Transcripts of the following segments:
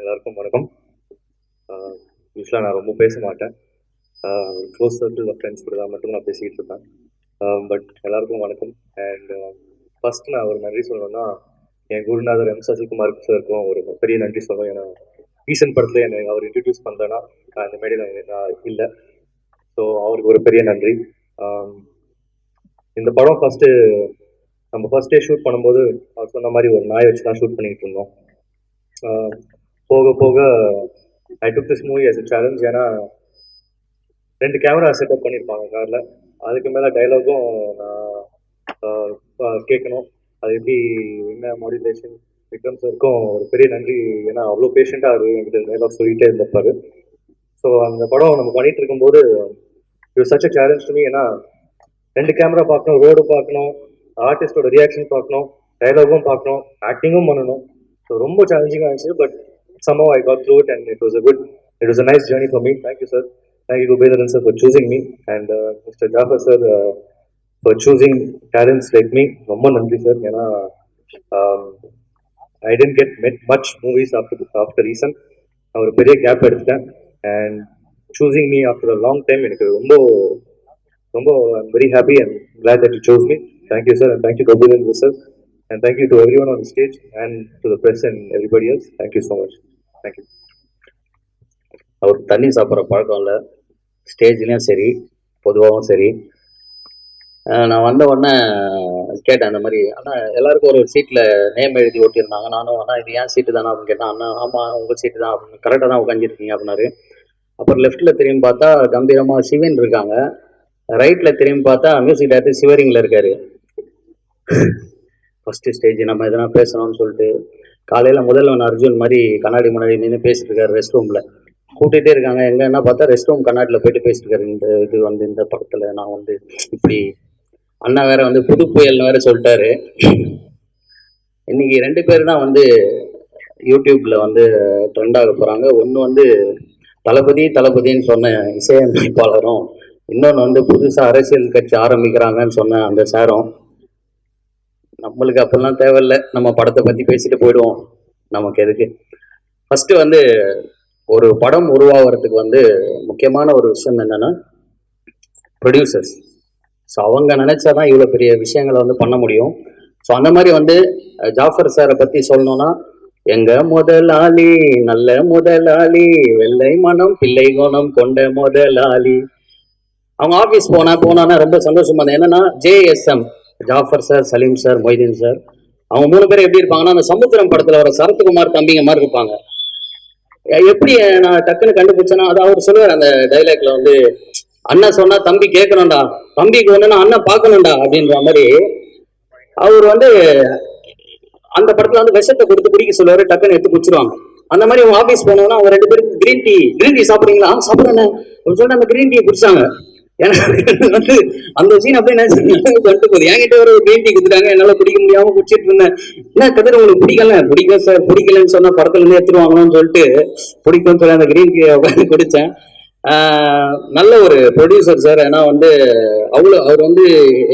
எல்லாருக்கும் வணக்கம். யூஸ்வலாக நான் ரொம்ப பேச மாட்டேன். க்ளோஸ் சர்க்கிள் ஆஃப் ஃப்ரெண்ட்ஸ் கூட தான் மட்டும் நான் பேசிக்கிட்டு இருப்பேன். பட் எல்லாருக்கும் வணக்கம். அண்ட் ஃபர்ஸ்ட் um, நான் ஒரு நன்றி சொல்லணும்னா என் குருநாதர் எம் சசிகுமார் சாருக்கும் ஒரு பெரிய நன்றி சொல்லணும். ஏன்னா ரீசன்ட் படத்தில் என்னை அவர் இன்ட்ரடியூஸ் பண்ணலன்னா அந்த இந்த மேடையில் நான் இல்லை. ஸோ அவருக்கு ஒரு பெரிய நன்றி. இந்த படம் ஃபர்ஸ்ட்டு நம்ம ஃபர்ஸ்ட் டே ஷூட் பண்ணும்போது அவர் சொன்ன மாதிரி ஒரு நாய் வச்சு தான் ஷூட் பண்ணிகிட்டு இருந்தோம். போக போக I took this movie as a challenge ஏன்னா ரெண்டு கேமரா செட்டப் பண்ணியிருப்பாங்க காரில். அதுக்கு மேலே டைலாகும் நான் கேட்கணும். அது எப்படி என்ன மாடுலேஷன் விக்ரம் சாருக்கும் ஒரு பெரிய நன்றி. ஏன்னா அவ்வளோ பேஷண்ட்டாக அது என்கிட்ட டைலாக் சொல்லிகிட்டே இருந்திருப்பாரு. ஸோ அந்த படம் நம்ம பண்ணிட்டு இருக்கும்போது இது such a challenge to me ஏன்னா ரெண்டு கேமரா பார்க்கணும் ரோடு பார்க்கணும் ஆர்டிஸ்டோட ரியாக்ஷன் பார்க்கணும் டைலாகும் பார்க்கணும் ஆக்டிங்கும் பண்ணணும். ஸோ ரொம்ப சேலஞ்சிங்காக இருந்துச்சு. But somehow I got through it and it was a good, it was a nice journey for me. Thank you, sir. Thank you, Gubedran sir, for choosing me and uh, Mr. Jafar sir uh, for choosing talents like me. ரொம்ப நன்றி sir ஏன்னா I didn't get met much movies after after reason நான் ஒரு பெரிய gap எடுத்துட்டேன் and choosing me after a long time எனக்கு ரொம்ப ரொம்ப I'm very happy and glad that you chose me thank you sir and thank you கபீரன் sir and thank you to everyone on stage and to the press and everybody else thank you so much Thank you அவருக்கு தண்ணி சாப்பிட்ற பழக்கம் இல்லை. ஸ்டேஜ்லேயும் சரி பொதுவாகவும் சரி. நான் வந்த உடனே கேட்டேன் அந்த மாதிரி அண்ணா எல்லாருக்கும் ஒரு சீட்டில் நேம் எழுதி ஓட்டியிருந்தாங்க நானும் அண்ணா இது ஏன் சீட்டு தானே? அப்படின்னு கேட்டேன். அண்ணா ஆமாம் உங்கள் சீட்டு தான். அப்படின்னு கரெக்டாக தான் உட்காந்துருக்கீங்க அப்படின்னாரு. அப்புறம் லெஃப்ட்டில் திரும்பி பார்த்தா கம்பீரமாக சிவன் இருக்காங்க. ரைட்டில் திரும்பி பார்த்தா மியூசிக் டேரக்டர் சிவரிங்கில் இருக்காரு. ஃபஸ்ட்டு ஸ்டேஜ் நம்ம எதனா பேசணும்னு சொல்லிட்டு காலையில் முதல்வன் அர்ஜுன் மாதிரி கண்ணாடி முன்னாடி நின்று பேசிட்டு இருக்காரு ரெஸ்ட் ரூமில் கூட்டிகிட்டே இருக்காங்க. எங்கே என்ன பார்த்தா ரெஸ்ட் ரூம் கண்ணாடியில் போயிட்டு பேசிட்டு இருக்காரு. இந்த இது வந்து இந்த படத்தில் நான் வந்து இப்படி அண்ணா வேற வந்து புது புயல்னு வேற சொல்லிட்டாரு. இன்னைக்கு ரெண்டு பேர் தான் வந்து யூடியூப்ல வந்து ட்ரெண்ட் ஆக ஒன்று வந்து தளபதி தளபதின்னு சொன்ன இசையமைப்பாளரும் இன்னொன்று வந்து புதுசாக அரசியல் கட்சி ஆரம்பிக்கிறாங்கன்னு சொன்ன அந்த சாரும் நம்மளுக்கு அப்பெல்லாம் தேவையில்லை. நம்ம படத்தை பற்றி பேசிட்டு போயிடுவோம். நமக்கு எதுக்கு? ஃபஸ்ட்டு வந்து ஒரு படம் உருவாகிறதுக்கு வந்து முக்கியமான ஒரு விஷயம் என்னன்னா ப்ரொடியூசர்ஸ் ஸோ அவங்க நினச்சா தான் இவ்வளோ பெரிய விஷயங்களை வந்து பண்ண முடியும். ஸோ அந்த மாதிரி வந்து ஜாஃபர் சாரை பற்றி சொல்லணும்னா எங்க முதலாளி நல்ல முதலாளி வெள்ளை மனம் பிள்ளை குணம் கொண்ட முதலாளி. அவங்க ஆஃபீஸ் போனா போனான்னா ரொம்ப சந்தோஷமா இருந்தது. என்னன்னா JSM Jafar sir Salim sir Moideen sir. அவங்க மூணு பேரும் எப்படி இருப்பாங்கன்னா அந்த சமுத்திரம் படத்தில் வர சரத்குமார் தம்பிங்க மாதிரி இருப்பாங்க. எப்படி நான் டக்குன்னு கண்டுபிடிச்சேன்னா அது அவர் சொல்லுவார் அந்த டைலாக்ல வந்து அண்ணன் சொன்னா தம்பி கேட்கணும்டா. தம்பிக்கு ஒண்ணுன்னா அண்ணன் பார்க்கணும்டா அப்படின்ற மாதிரி. அவர் வந்து அந்த படத்துல வந்து விஷத்தை கொடுத்து குடிக்க சொல்லுவாரு டக்குன்னு எடுத்து குடிச்சிருவாங்க. அந்த மாதிரி அவங்க ஆஃபீஸ் போனோம்னா அவங்க ரெண்டு பேரும் கிரீன் டீ கிரீன் டீ சாப்பிடுறீங்களா? சாப்பிடுறேன் அப்படின்னு சொல்லிட்டு அந்த கிரீன் டீ குடிச்சாங்க. வந்து அந்த சீன் அப்படியே நினைச்சு கொண்டு போகுது. என்கிட்ட ஒரு கிரீன் டீ கொடுத்துட்டாங்க. என்னால குடிக்க முடியாம குடிச்சிட்டு இருந்தேன். என்ன கதிர உங்களுக்கு பிடிக்கல? பிடிக்கும் சார் பிடிக்கலன்னு சொன்னா படத்துல இருந்து எடுத்துருவாங்கன்னு சொல்லிட்டு பிடிக்கும்னு சொல்லி அந்த கிரீன் டீ உட்காந்து குடிச்சேன். நல்ல ஒரு ப்ரொடியூசர் சார் ஏன்னா வந்து அவ்வளோ அவர் வந்து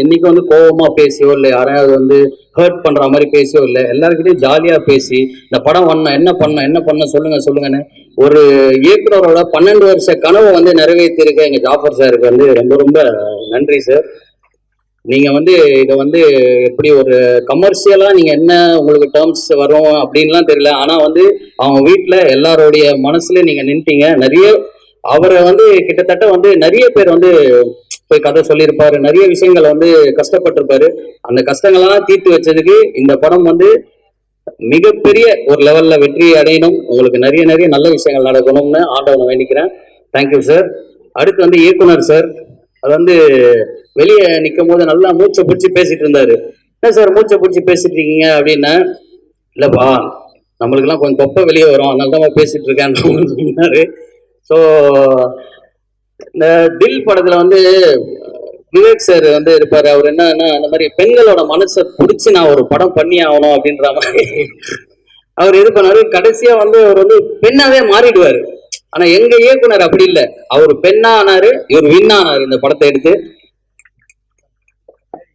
என்னைக்கும் வந்து கோபமாக பேசியோ இல்லை யாரையாவது வந்து ஹர்ட் பண்ணுற மாதிரி பேசியோ இல்லை எல்லாருக்கிட்டையும் ஜாலியாக பேசி இந்த படம் பண்ண என்ன பண்ண என்ன பண்ண சொல்லுங்க சொல்லுங்கன்னு ஒரு இயக்குனரோட பன்னெண்டு வருஷ கனவை வந்து நிறைவேற்றிருக்க எங்கள் ஜாஃபர் சாருக்கு வந்து ரொம்ப ரொம்ப நன்றி சார் நீங்கள் வந்து இதை வந்து எப்படி ஒரு கமர்ஷியலாக நீங்கள் என்ன உங்களுக்கு டேர்ம்ஸ் வரும் அப்படின்லாம் தெரியல. ஆனால் வந்து அவங்க வீட்டில் எல்லாருடைய மனசுல நீங்கள் நின்ட்டீங்க. நிறைய அவரை வந்து கிட்டத்தட்ட வந்து நிறைய பேர் வந்து போய் கதை சொல்லியிருப்பாரு. நிறைய விஷயங்களை வந்து கஷ்டப்பட்டிருப்பாரு. அந்த கஷ்டங்களெல்லாம் தீர்த்து வச்சதுக்கு இந்த படம் வந்து மிகப்பெரிய ஒரு லெவல்ல வெற்றி அடையணும். உங்களுக்கு நிறைய நிறைய நல்ல விஷயங்கள் நடக்கணும்னு ஆண்டவனை வேண்டிக்கிறேன். தேங்க்யூ சார் அடுத்து வந்து இயக்குனர் சார் அது வந்து வெளியே நிற்கும் போது நல்லா மூச்சை பிடிச்சி பேசிட்டு இருந்தாரு. என்ன சார் மூச்சை பிடிச்சி பேசிட்டு இருக்கீங்க அப்படின்னா இல்லப்பா நம்மளுக்கெல்லாம் கொஞ்சம் தொப்பை வெளியே வரும். அதனால தான் பேசிட்டு இருக்கேன் சொன்னாரு. ஸோ இந்த தில் படத்துல வந்து விவேக் சார் வந்து இருப்பாரு. அவர் என்னன்னா அந்த மாதிரி பெண்களோட மனசை பிடிச்சி நான் ஒரு படம் பண்ணி ஆகணும் அப்படின்ற மாதிரி அவர் இது பண்ணாரு. கடைசியா வந்து அவர் வந்து பெண்ணாவே மாறிடுவாரு. ஆனா எங்க இயக்குனர் அப்படி இல்லை. அவர் பெண்ணா ஆனாரு இவர் வின் ஆனாரு இந்த படத்தை எடுத்து.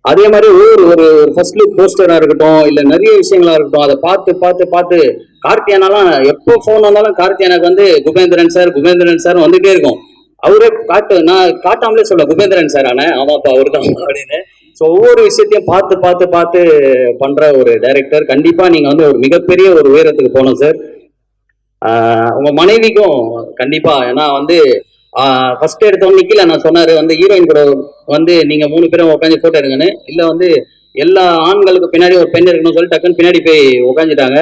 அதே மாதிரி ஒரு ஒரு ஃபர்ஸ்ட் லுக் போஸ்டரா இருக்கட்டும் இல்ல நிறைய விஷயங்களா இருக்கட்டும் அதை பார்த்து பார்த்து பார்த்து கார்த்தியானாலாம் எப்போ ஃபோன் வந்தாலும் கார்த்தியானாக்கு வந்து குபேந்திரன் சார் குபேந்திரன் சார் வந்துட்டே இருக்கும். அவரே காட்டு நான் காட்டாமலே சொல்ல குபேந்திரன் சார் ஆனே ஆமாப்பா அவர் தான் அப்படின்னு. ஸோ ஒவ்வொரு விஷயத்தையும் பார்த்து பார்த்து பார்த்து பண்ற ஒரு டைரக்டர் கண்டிப்பா நீங்க வந்து ஒரு மிகப்பெரிய ஒரு உயரத்துக்கு போகணும் சார் உங்க மனைவிக்கும் கண்டிப்பா. ஏன்னா வந்து ஃபர்ஸ்ட் எடுத்தவங்க நிக்கல. நான் சொன்னாரு வந்து ஹீரோயின் கூட வந்து நீங்க மூணு பேரும் உட்காந்து போட்டோ எடுங்கன்னு. இல்ல வந்து எல்லா ஆண்களுக்கு பின்னாடி ஒரு பெண் இருக்கணும்னு சொல்லி டக்குன்னு பின்னாடி போய் உட்காந்துட்டாங்க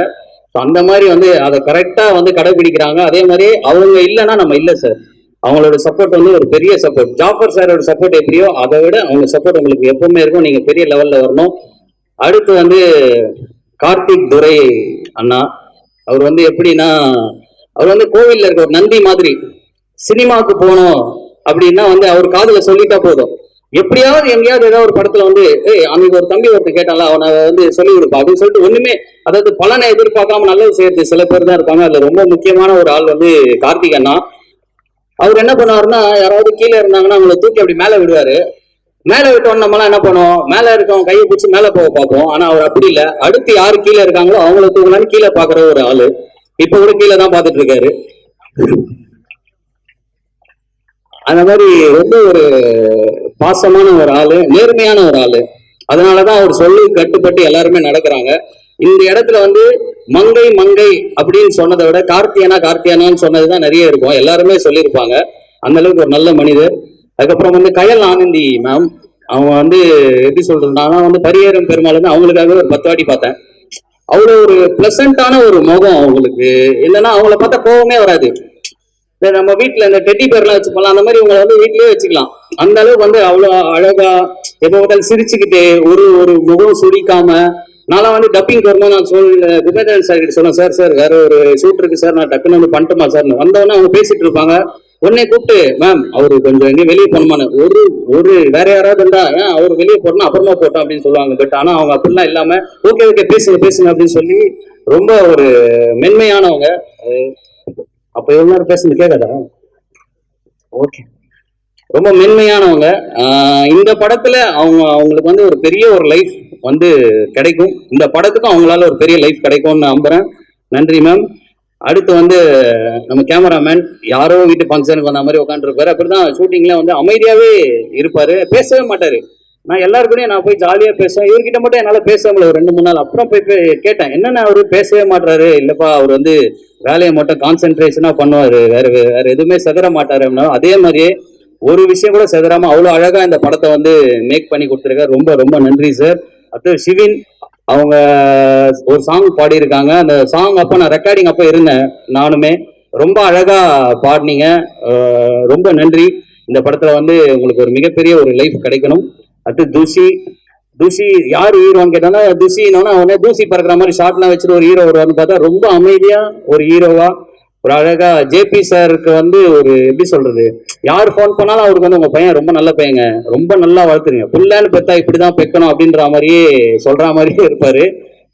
அந்த மாதிரி வந்து அதை கரெக்டா வந்து கடைபிடிக்கிறாங்க அதே மாதிரி அவங்க இல்லைன்னா நம்ம இல்லை சார் அவங்களோட சப்போர்ட் வந்து ஒரு பெரிய சப்போர்ட் ஜாஃபர் சாரோட சப்போர்ட் எப்படியோ அதை விட அவங்க சப்போர்ட் உங்களுக்கு எப்பவுமே இருக்கும். நீங்க பெரிய லெவல்ல வரணும். அடுத்து வந்து கார்த்திக் துரை அண்ணா. அவர் வந்து எப்படின்னா அவர் வந்து கோவில்ல இருக்க ஒரு நந்தி மாதிரி சினிமாவுக்கு போகணும் அப்படின்னா வந்து அவர் காதுல சொல்லிட்டா போதும். எப்படியாவது எங்கேயாவது ஏதாவது ஒரு படத்துல வந்து ஏய் அன்னைக்கு ஒரு தம்பி ஒருத்தர் கேட்டால அவனை வந்து சொல்லி கொடுப்பா அப்படின்னு சொல்லிட்டு ஒண்ணுமே அதாவது பலனை எதிர்பார்க்காம நல்லது செய்யறது சில பேர் தான் இருப்பாங்க. அதுல ரொம்ப முக்கியமான ஒரு ஆள் வந்து கார்த்திக் அண்ணா. அவர் என்ன பண்ணுவாருன்னா யாராவது கீழே இருந்தாங்கன்னா அவங்கள தூக்கி அப்படி மேல விடுவாரு. மேல விட்டோம் நம்மளாம் என்ன பண்ணுவோம்? மேல இருக்கவங்க கையை பிடிச்சி மேல போக பார்ப்போம். ஆனா அவர் அப்படி இல்ல. அடுத்து யாரு கீழே இருக்காங்களோ அவங்கள தூக்கலான்னு கீழே பாக்குற ஒரு ஆளு. இப்ப கூட கீழே தான் பாத்துட்டு இருக்காரு. அந்த மாதிரி ரொம்ப ஒரு பாசமான ஒரு ஆளு நேர்மையான ஒரு ஆளு அதனாலதான் அவர் சொல்லி கட்டுப்பட்டு எல்லாருமே நடக்கிறாங்க. இந்த இடத்துல வந்து மங்கை மங்கை அப்படின்னு சொன்னதை விட கார்த்தியானா கார்த்தியானான்னு சொன்னதுதான் நிறைய இருக்கும். எல்லாருமே சொல்லியிருப்பாங்க. அந்த அளவுக்கு ஒரு நல்ல மனிதர். அதுக்கப்புறம் வந்து கயல் ஆனந்தி மேம் அவங்க வந்து எப்படி சொல்றதுன்னா வந்து பரியேறும் பெருமாள் வந்து அவங்களுக்காகவே ஒரு பத்து வாட்டி பார்த்தேன். அவ்வளோ ஒரு பிளசண்டான ஒரு முகம் அவங்களுக்கு. என்னன்னா அவங்கள பார்த்தா கோவமே வராது. இந்த நம்ம வீட்டில் இந்த டெட்டி பேர்லாம் வச்சுக்கலாம் அந்த மாதிரி உங்களை வந்து வீட்லயே வச்சுக்கலாம். அந்த அளவுக்கு வந்து அவ்வளோ அழகா எப்போ பார்த்தாலும் சிரிச்சுக்கிட்டு ஒரு ஒரு முகம் சுடிக்காம நான்லாம் வந்து டப்பிங் வரும்போது நான் சொல் குபேந்திரன் சார் கிட்ட சொன்னேன் சார் சார் வேற ஒரு ஷூட் இருக்கு சார் நான் டக்குன்னு வந்து பண்ணட்டுமா சார் வந்தவொடனே அவங்க பேசிட்டு இருப்பாங்க. உடனே கூப்பிட்டு மேம் அவரு கொஞ்சம் எங்கேயும் வெளியே போகணுமான்னு. ஒரு ஒரு வேற யாராவது இருந்தா ஏன் அவர் வெளியே போடணும் அப்புறமா போட்டோம் அப்படின்னு சொல்லுவாங்க. பட் ஆனா அவங்க அப்படிலாம் இல்லாம ஓகே ஓகே பேசுங்க பேசுங்க அப்படின்னு சொல்லி ரொம்ப ஒரு மென்மையானவங்க. அப்ப எவ்வளவு நேரம் பேசுறது கேட்காதா? ஓகே ரொம்ப மென்மையானவங்க. இந்த படத்துல அவங்க அவங்களுக்கு வந்து ஒரு பெரிய ஒரு லைஃப் வந்து கிடைக்கும். இந்த படத்துக்கும் அவங்களால ஒரு பெரிய லைஃப் கிடைக்கும்னு நம்புறேன். நன்றி மேம் அடுத்து வந்து நம்ம கேமராமேன் யாரோ வீட்டு ஃபங்க்ஷனுக்கு வந்த மாதிரி உட்காந்துருப்பாரு அப்படிதான் ஷூட்டிங்ல வந்து அமைதியாவே இருப்பாரு. பேசவே மாட்டாரு. நான் எல்லாருக்கூடயும் நான் போய் ஜாலியாக பேசுவேன். இவர்கிட்ட மட்டும் என்னால் பேச முடியல. ஒரு ரெண்டு மூணு நாள். அப்புறம் போய் கேட்டேன். என்னென்ன அவர் பேசவே மாட்டாரு இல்லைப்பா அவர் வந்து வேலையை மட்டும் கான்சென்ட்ரேஷனாக பண்ணுவார். வேற வேற எதுவுமே செதற மாட்டார் அப்படின்னா அதே மாதிரியே ஒரு விஷயம் கூட செதறாம அவ்வளோ அழகாக இந்த படத்தை வந்து மேக் பண்ணி கொடுத்துருக்காரு. ரொம்ப ரொம்ப நன்றி சார் அடுத்து சிவின் அவங்க ஒரு சாங் பாடியிருக்காங்க. அந்த சாங் அப்போ நான் ரெக்கார்டிங் அப்போ இருந்தேன் நானுமே. ரொம்ப அழகாக பாடினீங்க. ரொம்ப நன்றி. இந்த படத்தில் வந்து உங்களுக்கு ஒரு மிகப்பெரிய ஒரு லைஃப் கிடைக்கணும். அடுத்து தூசி தூசி யார் ஹீரோன்னு கேட்டாலும் தூசினோன்னா அவனே தூசி பறக்கிற மாதிரி ஷார்ட்லாம் வச்சுட்டு ஒரு ஹீரோ வருவான்னு பார்த்தா ரொம்ப அமைதியா ஒரு ஹீரோவா ஒரு அழகா ஜேபி சாருக்கு வந்து ஒரு எப்படி சொல்றது யார் ஃபோன் பண்ணாலும் அவருக்கு வந்து உங்க பையன் ரொம்ப நல்ல பையங்க ரொம்ப நல்லா வளர்த்துறீங்க புள்ளன்னு பெத்தா இப்படிதான் பெக்கணும் அப்படின்ற மாதிரியே சொல்ற மாதிரியே இருப்பாரு.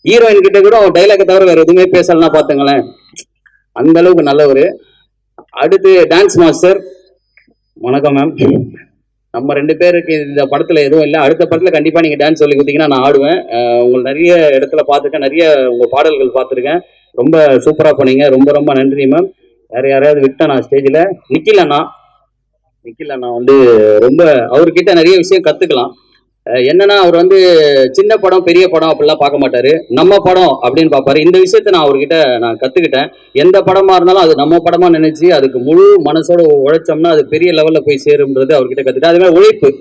ஹீரோயின் கிட்ட கூட அவன் டைலாக்கை தவிர வேற எதுவுமே பேசலன்னா பாத்துங்களேன். அந்த அளவுக்கு நல்லவர். அடுத்து டான்ஸ் மாஸ்டர் வணக்கம் மேம் நம்ம ரெண்டு பேருக்கு இந்த படத்துல எதுவும் இல்லை. அடுத்த படத்துல கண்டிப்பா நீங்க டான்ஸ் சொல்லி கொடுத்தீங்கன்னா நான் ஆடுவேன். உங்களை நிறைய இடத்துல பார்த்துருக்கேன். நிறைய உங்க பாடல்கள் பார்த்துருக்கேன். ரொம்ப சூப்பரா பண்ணீங்க. ரொம்ப ரொம்ப நன்றி மேம் வேற யாரையாவது விட்டேன் நான் ஸ்டேஜில் நிக்கில் அண்ணா. அண்ணா வந்து ரொம்ப அவர்கிட்ட நிறைய விஷயம் கத்துக்கலாம். என்னன்னா அவர் வந்து சின்ன படம் பெரிய படம் அப்படிலாம் பார்க்க மாட்டாரு. நம்ம படம் அப்படின்னு பார்ப்பாரு. இந்த விஷயத்த நான் அவர்கிட்ட நான் கத்துக்கிட்டேன். எந்த படமா இருந்தாலும் அது நம்ம படமா நினைச்சு அதுக்கு முழு மனசோட உழைச்சோம்னா அது பெரிய லெவல்ல போய் சேரும்ன்றது அவர்கிட்ட கத்துக்கிட்டேன். அதே மாதிரி உழைப்பு.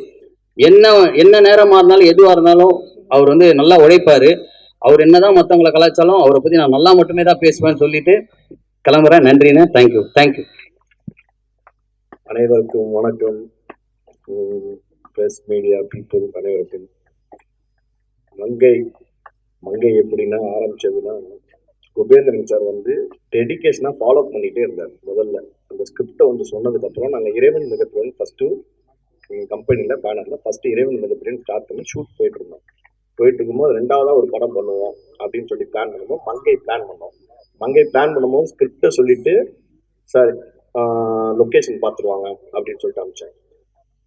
என்ன என்ன நேரமா இருந்தாலும் எதுவா இருந்தாலும் அவர் வந்து நல்லா உழைப்பாரு. அவர் என்னதான் மத்தவங்களை கலாச்சாரம் அவரை பத்தி நான் நல்லா மட்டுமே தான் பேசுவேன்னு சொல்லிட்டு கிளம்புறேன். நன்றிண்ணே. தேங்க்யூ தேங்க்யூ அனைவருக்கும் வணக்கம். ப்ரெஸ் மீடியா பீப்புள் அனைவருக்கும் மங்கை மங்கை எப்படின்னா ஆரம்பிச்சதுன்னா குபேந்திரன் சார் வந்து டெடிகேஷனாக ஃபாலோ பண்ணிகிட்டே இருந்தார் முதல்ல. அந்த ஸ்கிரிப்டை வந்து சொன்னதுக்கப்புறம் நாங்கள் இறைவன் மிகப்பெரியன் ஃபஸ்ட்டு எங்கள் கம்பெனியில் பேனரில் ஃபஸ்ட்டு இறைவன் மிகப்பெரியன் ஸ்டார்ட் பண்ணி ஷூட் போயிட்டு இருந்தோம். போயிட்டு இருக்கும்போது ரெண்டாவதாக ஒரு படம் பண்ணுவோம் அப்படின்னு சொல்லி பிளான் பண்ணும்போது மங்கை பிளான் பண்ணோம். மங்கை பிளான் பண்ணும்போது ஸ்கிரிப்டை சொல்லிட்டு சார் லொக்கேஷன் பார்த்துருவாங்க அப்படின்னு சொல்லிட்டு அமிச்சேன்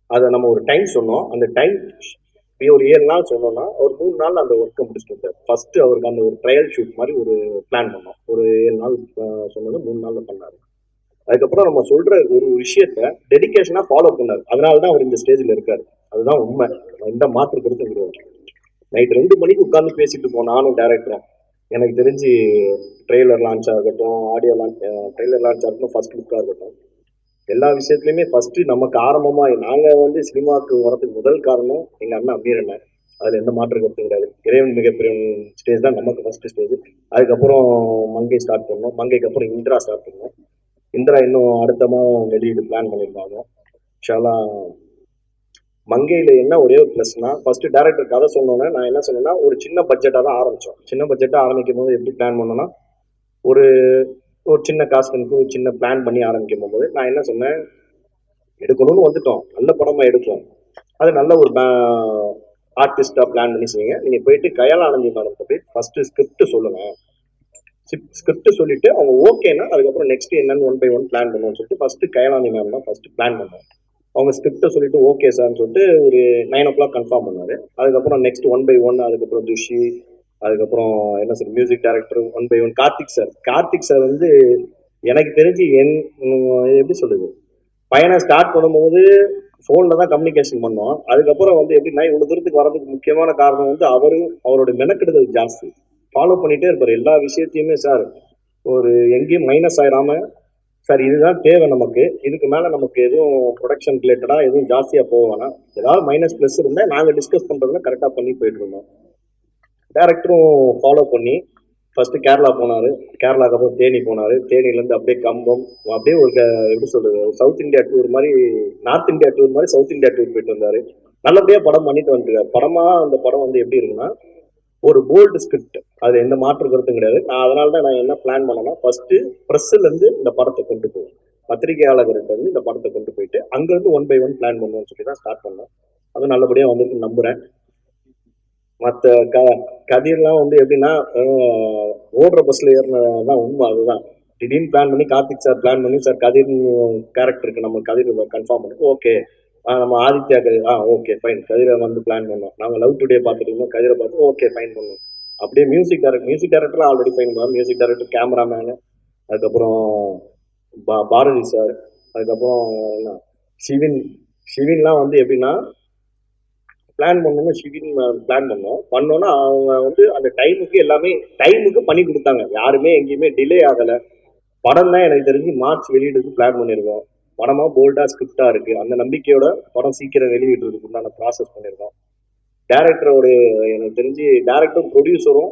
அதை நம்ம ஒரு டைம் சொன்னோம். அந்த டைம் இப்போ ஒரு ஏழு நாள் சொன்னோம்னா ஒரு மூணு நாள் அந்த ஒர்க்கை முடிச்சுட்டு வந்தார். ஃபர்ஸ்ட் அவருக்கு அந்த ஒரு ட்ரையல் ஷூட் மாதிரி ஒரு பிளான் பண்ணோம். ஒரு ஏழு நாள் சொன்னது மூணு நாள்ல பண்ணாரு. அதுக்கப்புறம் நம்ம சொல்ற ஒரு விஷயத்த டெடிக்கேஷனா ஃபாலோ பண்ணாரு. அதனாலதான் அவர் இந்த ஸ்டேஜ்ல இருக்காரு. அதுதான் உண்மை. எந்த மாற்று கருத்தும் கிடையாது. நைட் ரெண்டு மணிக்கு உட்கார்ந்து பேசிட்டு போனோம் நானும் டேரக்டரும் எனக்கு தெரிஞ்சு ட்ரெய்லர் லான்ச் ஆகட்டும் ஆடியோ லான்ச் ட்ரெய்லர் லான்ச் ஆகட்டும் ஃபர்ஸ்ட் லுக்காக இருக்கட்டும் எல்லா விஷயத்துலையுமே ஃபர்ஸ்ட் நமக்கு ஆரம்பமா நாங்க வந்து சினிமாவுக்கு வரதுக்கு முதல் காரணம் எங்க அண்ணன் அமீர் அண்ணன். அதுல எந்த மாற்றம் கருத்தும் கிடையாது. இறைவன் மிகப்பெரிய ஸ்டேஜ் தான் நமக்கு ஃபர்ஸ்ட் ஸ்டேஜ் அதுக்கப்புறம் மங்கை ஸ்டார்ட் பண்ணோம். மங்கைக்கு அப்புறம் இந்திரா ஸ்டார்ட் பண்ணோம். இந்திரா இன்னும் அடுத்த மாதம் வெளியீடு பிளான் பண்ணியிருந்தாங்க. ஆக்சுவலாக மங்கையில என்ன ஒரே ஒரு ப்ளஸ்னா ஃபர்ஸ்ட் டேரக்டர் கதை சொன்னோன்னே நான் என்ன சொன்னேன்னா ஒரு சின்ன பட்ஜெட்டாக தான் ஆரம்பிச்சோம். சின்ன பட்ஜெட்டாக ஆரம்பிக்கும் போது எப்படி பிளான் பண்ணோம்னா ஒரு ஒரு சின்ன காஸ்டனுக்கு ஒரு சின்ன பிளான் பண்ணி ஆரம்பிக்கும் போது நான் என்ன சொன்னேன்? எடுக்கணும்னு வந்துட்டோம். நல்ல படமாக எடுத்தோம் அது நல்ல ஒரு ஆர்டிஸ்டாக பிளான் பண்ணி செய்யுங்க நீங்கள் போயிட்டு கயாலானந்தி மேடம் போய் ஃபஸ்ட்டு ஸ்கிரிப்ட் சொல்லுங்கள் ஸ்கிரிப்ட் சொல்லிட்டு அவங்க ஓகேன்னா அதுக்கப்புறம் நெக்ஸ்ட் என்னன்னு ஒன் பை ஒன் பிளான் பண்ணுவோம்னு சொல்லிட்டு ஃபஸ்ட்டு கயாலாந்தி மேம் தான் ஃபர்ஸ்ட் பிளான் பண்ணுவோம் அவங்க ஸ்கிரிப்டை சொல்லிட்டு ஓகே சார்னு சொல்லிட்டு ஒரு நைன் ஓ கிளாக் கன்ஃபார்ம் பண்ணாரு. அதுக்கப்புறம் நெக்ஸ்ட் ஒன் பை ஒன் அதுக்கப்புறம் துஷி அதுக்கப்புறம் என்ன sir music director one by one Karthik sir. Karthik sir வந்து எனக்கு தெரிஞ்சு என் எப்படி சொல்லுது பயணம் ஸ்டார்ட் பண்ணும்போது ஃபோனில் தான் கம்யூனிகேஷன் பண்ணோம். அதுக்கப்புறம் வந்து எப்படின்னா இவ்வளோ தூரத்துக்கு வரதுக்கு முக்கியமான காரணம் வந்து அவரும் அவரோட மெனக்கெடுதல் ஜாஸ்தி. ஃபாலோ பண்ணிகிட்டே இருப்பார். எல்லா விஷயத்தையுமே சார் ஒரு எங்கேயும் மைனஸ் ஆயிடாம சார் இதுதான் தேவை நமக்கு. இதுக்கு மேலே நமக்கு எதுவும் ப்ரொடக்ஷன் ரிலேட்டடாக எதுவும் ஜாஸ்தியாக போக வேணாம். ஏதாவது மைனஸ் ப்ளஸ் இருந்தால் நாங்கள் டிஸ்கஸ் பண்ணுறதுல கரெக்டாக பண்ணி போயிட்டு இருந்தோம். டேரக்டரும் ஃபாலோ பண்ணி ஃபர்ஸ்ட் கேரளா போனார். கேரளாக்கு அப்புறம் தேனி போனார். தேனிலேருந்து அப்படியே கம்பம் அப்படியே ஒரு எப்படி சொல்றது சவுத் இந்தியா டூர் மாதிரி நார்த் இந்தியா டூர் மாதிரி சவுத் இந்தியா டூர் போயிட்டு வந்தார். நல்லபடியாக படம் பண்ணிட்டு வந்துருக்காரு படமாக அந்த படம் வந்து எப்படி இருக்குன்னா ஒரு போல்டு ஸ்கிரிப்ட் அது எந்த மாற்று கருத்தும் கிடையாது. நான் அதனால தான் நான் என்ன பிளான் பண்ணேன்னா ஃபர்ஸ்ட் ப்ரெஸ்ஸுலேருந்து இந்த படத்தை கொண்டு போவோம் பத்திரிகையாளர்கிட்ட இருந்து இந்த படத்தை கொண்டு போயிட்டு அங்கேருந்து ஒன் பை ஒன் பிளான் பண்ணுவோம்னு சொல்லி தான் ஸ்டார்ட் பண்ணோம் அது நல்லபடியாக வந்துட்டு நம்புகிறேன் மற்ற க கதிர்லாம் வந்து எப்படின்னா ஓடுற பஸ்ல ஏறினதான் உண்மை அதுதான். திடீர்னு பிளான் பண்ணி கார்த்திக் சார் பிளான் பண்ணி சார் கதிர் கேரக்டருக்கு நம்ம கதிர் கன்ஃபார்ம் பண்ணி ஓகே நம்ம ஆதித்யா கதிர் ஆ ஓகே ஃபைன் கதிரை வந்து பிளான் பண்ணோம். நாங்கள் லவ் டுடே பார்த்துட்டு இருந்தோம். கதிரை பார்த்து ஓகே ஃபைன் பண்ணோம். அப்படியே music director music director already fine பண்ணோம் மியூசிக் டைரக்டர் கேமராமேனு அதுக்கப்புறம் பா பாரதி சார் அதுக்கப்புறம் என்ன, சிவின் சிவின்லாம் வந்து எப்படின்னா பிளான் பண்ணணும் ஷிவின் பிளான் பண்ணோம் பண்ணோன்னா அவங்க வந்து அந்த டைமுக்கு எல்லாமே டைமுக்கு பண்ணி கொடுத்தாங்க. யாருமே எங்கேயுமே டிலே ஆகலை. படம் தான் எனக்கு தெரிஞ்சு மார்ச் வெளியிடுறதுக்கு பிளான் பண்ணியிருக்கோம். படமாக போல்டாக ஸ்கிரிப்டாக இருக்கு. அந்த நம்பிக்கையோட படம் சீக்கிரம் வெளியிடுறதுக்கு உண்டான ப்ராசஸ் பண்ணியிருக்கோம். டேரக்டரோட எனக்கு தெரிஞ்சு டேரக்டரும் ப்ரொடியூசரும்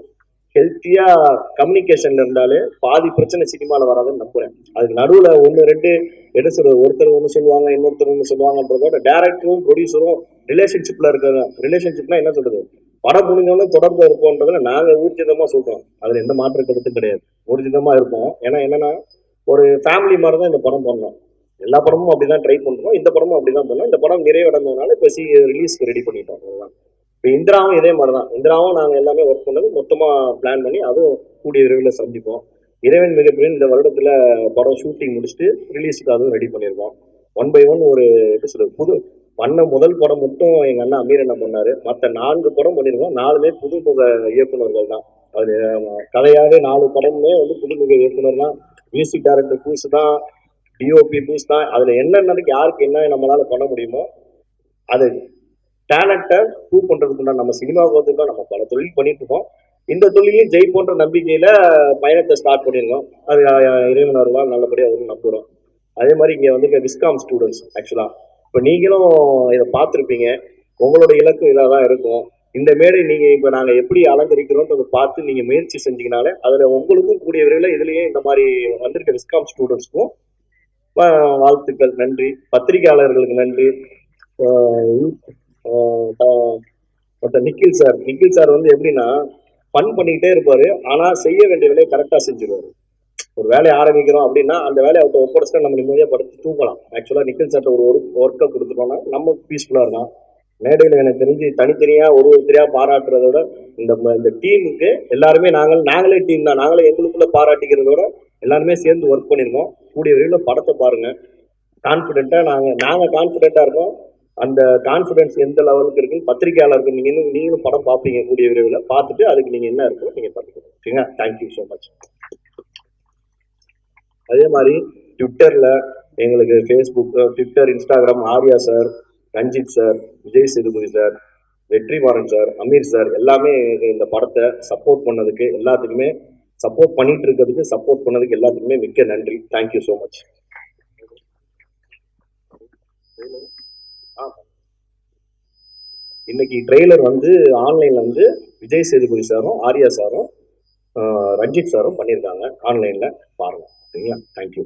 ஹெல்த்தியா கம்யூனிகேஷன்ல இருந்தாலே பாதி பிரச்சனை சினிமால வராதுன்னு நம்புறேன். அதுக்கு நடுவுல ஒன்று ரெண்டு என்ன சொல்றது ஒருத்தர் ஒன்று சொல்லுவாங்க இன்னொருத்தர் ஒன்று சொல்லுவாங்கன்றதோட டேரக்டரும் ப்ரொடியூசரும் ரிலேஷன்ஷிப்ல இருக்கிற ரிலேஷன்ஷிப்னா என்ன சொல்றது? படம் முடிஞ்சோடனே தொடர்ந்து இருப்போன்றதுல நாங்க ஊர்ஜிதமா சொல்றோம். அதுல எந்த மாற்று கருத்தும் கிடையாது. ஊர்ஜிதமா இருப்போம். ஏன்னா என்னன்னா ஒரு ஃபேமிலி மாதிரி தான் இந்த படம் பண்ணோம். எல்லா படமும் அப்படிதான் ட்ரை பண்றோம். இந்த படமும் அப்படிதான் பண்ணோம். இந்த படம் நிறைவடைந்ததுனால இப்போ சி ரிலீஸ்க்கு ரெடி பண்ணிட்டோம். அதுதான் இப்போ இந்திராவும் இதே மாதிரி தான் இந்திராவும் நாங்கள் எல்லாமே ஒர்க் பண்ணது மொத்தமாக பிளான் பண்ணி அதுவும் கூடிய விரைவில் சந்திப்போம். இறைவன் மிகப்பெரிய இந்த வருடத்தில் படம் ஷூட்டிங் முடிச்சுட்டு ரிலீஸுக்கு அதுவும் ரெடி பண்ணியிருக்கோம் ஒன் பை ஒன் ஒரு எப்படி சொல்றது புது பண்ண முதல் படம் மட்டும் எங்கள் அண்ணா அமீர் என்ன பண்ணார். மற்ற நான்கு படம் பண்ணியிருக்கோம் நாலுமே புதுமுக இயக்குனர்கள் தான். அது ஆமா, நாலு படமுமே வந்து புதுமுக இயக்குனர் தான். மியூசிக் டைரக்டர் பூஸ் தான் டிஓபி பூஸ் தான். அதில் என்னென்னதுக்கு யாருக்கு என்ன நம்மளால பண்ண முடியுமோ அது டேலண்ட்டை ப்ரூவ் பண்றதுக்கு நம்ம சினிமாவுக்கு வந்துருக்கோம் நம்ம பல தொழில் பண்ணிட்டு இருக்கோம் இந்த தொழிலையும் ஜெயிப்போன்ற நம்பிக்கையில பயணத்தை ஸ்டார்ட் பண்ணியிருக்கோம் அது இறைவன் வருவாள் நல்லபடியாக வரும் நம்புகிறோம் அதே மாதிரி இங்கே வந்து விஸ்காம் ஸ்டூடெண்ட்ஸ் ஆக்சுவலாக இப்போ நீங்களும் இதை பார்த்துருப்பீங்க. உங்களோட இலக்கு இதாக தான் இருக்கும். இந்த மேடை நீங்கள் இப்போ நாங்கள் எப்படி அலங்கரிக்கிறோன்றதை பார்த்து நீங்கள் முயற்சி செஞ்சீங்கனாலே அதில் உங்களுக்கும் கூடிய விரைவில் இதுலேயே இந்த மாதிரி வந்திருக்க விஸ்காம் ஸ்டூடெண்ட்ஸ்க்கும் வாழ்த்துக்கள் நன்றி. பத்திரிகையாளர்களுக்கு நன்றி. ஆஹ் மற்ற நிக்கில் சார் நிக்கில் சார் வந்து எப்படின்னா ஃபன் பண்ணிக்கிட்டே இருப்பாரு ஆனா செய்ய வேண்டிய வேலையை கரெக்டா செஞ்சிருவாரு. ஒரு வேலையை ஆரம்பிக்கிறோம் அப்படின்னா அந்த வேலையை அவர்கிட்ட ஒப்படைச்சிட்டா நம்ம நிம்மதியாக படுத்து தூங்கலாம். ஆக்சுவலாக நிக்கில் சார்ட்ட ஒரு ஒரு ஒர்க்கை கொடுத்துட்டோம்னா நம்ம பீஸ்ஃபுல்லாக இருக்கலாம். மேடையில் எனக்கு தெரிஞ்சு தனித்தனியா ஒரு ஒருத்தரையா பாராட்டுறதோட இந்த இந்த டீமுக்கு எல்லாருமே நாங்கள் நாங்களே டீம் தான். நாங்களே எங்களுக்குள்ள பாராட்டிக்கிறதோட எல்லாருமே சேர்ந்து ஒர்க் பண்ணியிருக்கோம் கூடிய விரைவில் படத்தை பாருங்க. கான்ஃபிடென்ட்டா நாங்க நாங்க கான்ஃபிடென்ட்டா இருக்கோம். அந்த கான்ஃபிடன்ஸ் எந்த லெவலுக்கு இருக்குன்னு பத்திரிகையாளருக்கு நீங்க நீங்களும் படம் பார்ப்பீங்க கூடிய விரைவில். பார்த்துட்டு அதுக்கு நீங்கள் என்ன இருக்கோ நீங்கள் பார்த்துக்கணும் ஓகேங்களா தேங்க்யூ ஸோ மச் அதே மாதிரி ட்விட்டரில் எங்களுக்கு Facebook Twitter Instagram Arya sir Ranjith sir Vijay Sethupathi sir Vetrimaaran sir Ameer sir எல்லாமே இந்த படத்தை சப்போர்ட் பண்ணதுக்கு எல்லாத்துக்குமே சப்போர்ட் பண்ணிட்டு இருக்கிறதுக்கு சப்போர்ட் பண்ணதுக்கு எல்லாத்துக்குமே மிக்க நன்றி. தேங்க்யூ ஸோ மச் இன்னைக்கு ட்ரெய்லர் வந்து ஆன்லைன்ல வந்து விஜய் சேதுபதி சாரும் ஆர்யா சாரும் ரஞ்சித் சாரும் பண்ணியிருக்காங்க ஆன்லைன்ல பாருங்க. சரிங்களா? தேங்க்யூ